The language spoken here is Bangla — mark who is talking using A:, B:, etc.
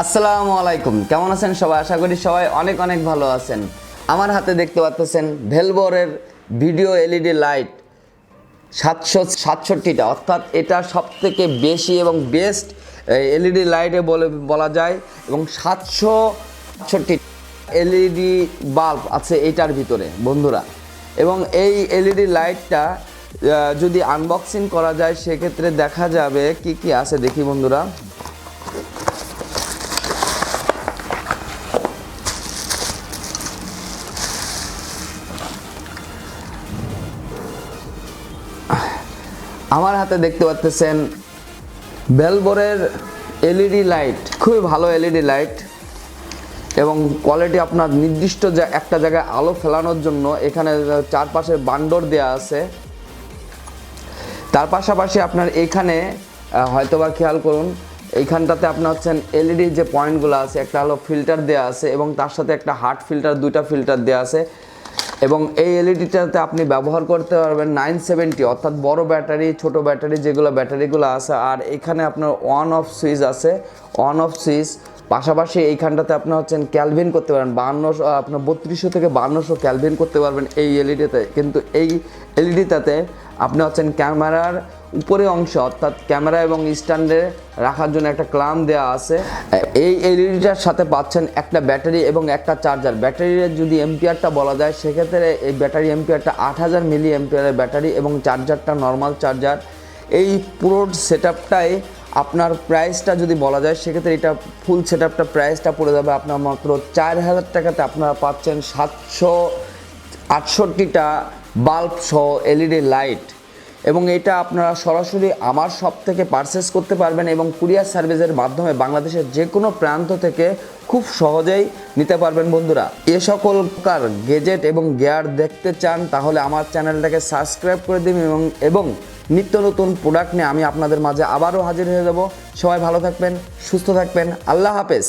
A: আসসালামু আলাইকুম। কেমন আছেন সবাই? আশা করি সবাই অনেক অনেক ভালো আছেন। আমার হাতে দেখতে পাচ্ছেন ভেলবোরের ভিডিও এলইডি লাইট সাতশো সাতষট্টিটা। অর্থাৎ এটা সব থেকে বেশি এবং বেস্ট এলইডি লাইটে বলে, বলা যায়। এবং সাতশো সাতষট্টি এলইডি বাল্ব আছে এটার ভিতরে, বন্ধুরা। এবং এই এলইডি লাইটটা যদি আনবক্সিং করা যায়, সেক্ষেত্রে দেখা যাবে কি কি আছে দেখি বন্ধুরা। আমার হাতে দেখতে পাচ্ছেন বেলবোরের এলইডি লাইট, খুবই ভালো এলইডি লাইট এবং কোয়ালিটি আপনার নির্দিষ্ট যা একটা জায়গায় আলো ফেলানোর জন্য এখানে চারপাশে বান্ডর দেওয়া আছে। তার পাশাপাশি আপনার এখানে হয়তোবা খেয়াল করুন এইখানটাতে আপনার হচ্ছেন এলইডি যে পয়েন্টগুলো আছে, একটা হলো ফিল্টার দেওয়া আছে এবং তার সাথে একটা হার্ট ফিল্টার, দুইটা ফিল্টার দেওয়া আছে। এবং এই এলইডিটাতে আপনি ব্যবহার করতে পারবেন নাইন সেভেন্টি অর্থাৎ বড় ব্যাটারি, ছোট ব্যাটারি, যেগুলো ব্যাটারিগুলো আছে। আর এখানে আপনার ওয়ান অফ সুইচ আছে। ওয়ান অফ সুইচ পাশাপাশি এইখানটাতে আপনি হচ্ছেন ক্যালভিন করতে পারেন। বান্নশো আপনার বত্রিশশো থেকে বান্নশো ক্যালভিন করতে পারবেন এই এলইডিতে কিন্তু এই এলইডিটাতে আপনি হচ্ছেন ক্যামেরার উপরে অংশ, অর্থাৎ ক্যামেরা এবং স্ট্যান্ডে রাখার জন্য একটা ক্লাম দেওয়া আছে। এই এলইডিটার সাথে পাচ্ছেন একটা ব্যাটারি এবং একটা চার্জার। ব্যাটারির যদি এম্পিয়ারটা বলা যায়, সেক্ষেত্রে এই ব্যাটারি এম্পিয়ারটা আট হাজার মিলি এম্পিয়ারের ব্যাটারি এবং চার্জারটা নর্মাল চার্জার। এই পুরো সেট আপনার প্রাইসটা যদি বলা যায়, সেক্ষেত্রে এটা ফুল সেট আপটা প্রাইসটা পড়ে যাবে আপনার মাত্র চার হাজার টাকাতে আপনারা পাচ্ছেন সাতশো আটষট্টিটা বাল্ব সহ এলইডি লাইট। এবং এটা আপনারা সরাসরি আমার শপ থেকে পারচেস করতে পারবেন এবং কুরিয়ার সার্ভিসের মাধ্যমে বাংলাদেশের যে কোনো প্রান্ত থেকে খুব সহজেই নিতে পারবেন বন্ধুরা। এ সকল প্রকার গেজেট এবং গিয়ার দেখতে চান তাহলে আমার চ্যানেলটাকে সাবস্ক্রাইব করে দিন এবং এবং নিত্য নতুন প্রোডাক্ট নিয়ে আমি আপনাদের মাঝে আবারও হাজির হয়ে যাব। সবাই ভালো থাকবেন, সুস্থ থাকবেন, আল্লাহ হাফেজ।